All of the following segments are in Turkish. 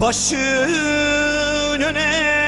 başın öne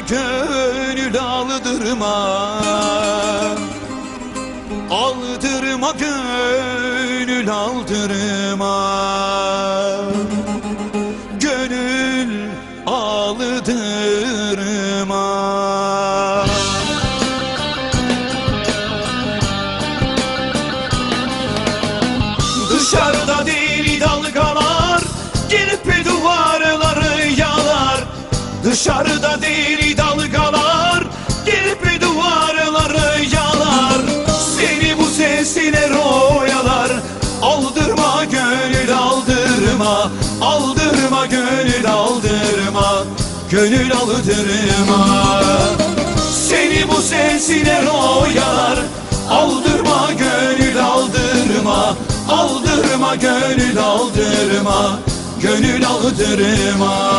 gönül aldırma. Aldırma gönül aldırma Dışarıda deli dalgalar Gelip duvarları yalar. Seni bu sesler oyalar Aldırma gönül aldırma. Aldırma gönül aldırma. Gönül aldırma. Seni bu sesler oyalar Aldırma gönül aldırma. Aldırma gönül aldırma. Gönül aldırma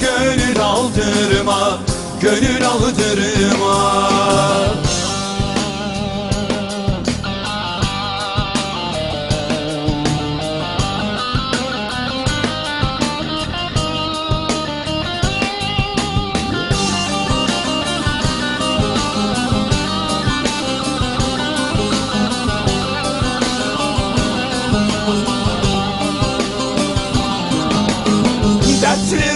gönül aldırma Gönül aldırma. Kalkınca